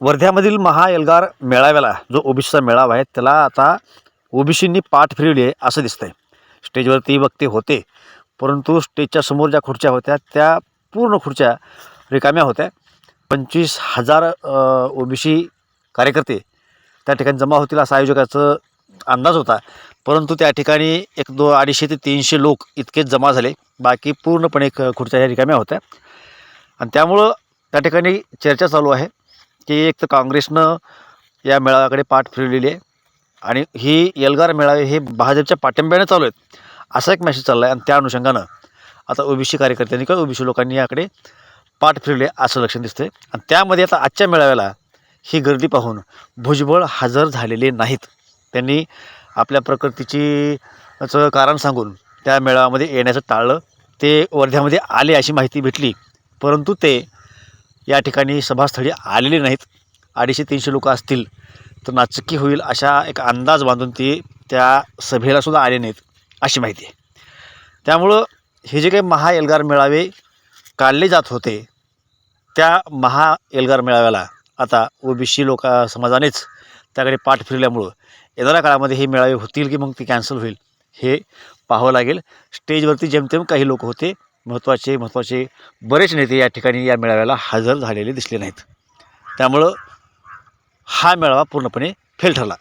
वर्ध्यामधील महा एल्गार मेळाव्याला जो ओबीसीचा मेळावा आहे त्याला आता ओबीसींनी पाठ फिरवली आहे असं दिसतं आहे स्टेजवरती वक्ते होते परंतु स्टेजच्या समोर ज्या खुर्च्या होत्या त्या पूर्ण खुर्च्या रिकाम्या होत्या. पंचवीस हजार ओबीसी कार्यकर्ते त्या ठिकाणी जमा होतील असा आयोजकाचं अंदाज होता. परंतु त्या ठिकाणी एक दो अडीचशे ते तीनशे लोक इतकेच जमा झाले. बाकी पूर्णपणे खुर्च्या ह्या रिकाम्या होत्या. आणि त्यामुळं त्या ठिकाणी चर्चा चालू आहे. की एक तर काँग्रेसनं या मेळाव्याकडे पाठ फिरवलेली आहे. आणि ही एल्गार मेळावे हे भाजपच्या पाठिंब्याने चालू आहेत. असा एक मेसेज चालला आहे आणि त्या अनुषंगानं आता ओबीसी कार्यकर्त्यांनी किंवा ओबीसी लोकांनी याकडे पाठ फिरवले असं लक्षण दिसतंय. आणि त्यामध्ये आता आजच्या मेळाव्याला ही गर्दी पाहून भुजबळ हजर झालेले नाहीत. त्यांनी आपल्या प्रकृतीची कारण सांगून त्या मेळाव्यामध्ये येण्याचं टाळलं. ते वर्ध्यामध्ये आले अशी माहिती भेटली. परंतु ते या ठिकाणी सभास्थळी आलेले नाहीत. अडीचशे तीनशे लोकं असतील तर नाचक्की होईल अशा एक अंदाज बांधून ते त्या सभेलासुद्धा आले नाहीत अशी माहिती आहे. त्यामुळं हे जे काही महा एल्गार मेळावे काढले जात होते त्या महा एल्गार मेळाव्याला आता ओबीसी लोक समाजानेच त्याकडे पाठ फिरल्यामुळं येणाऱ्या काळामध्ये हे मेळावे होतील की मग ते कॅन्सल होईल हे पाहावं लागेल. स्टेजवरती जेमतेम काही लोक होते महत्त्वाचे महत्त्वाचे बरेच नेते या ठिकाणी या मेळाव्याला हजर झालेले दिसले नाहीत. त्यामुळं हा मेळावा पूर्णपणे फेल ठरला.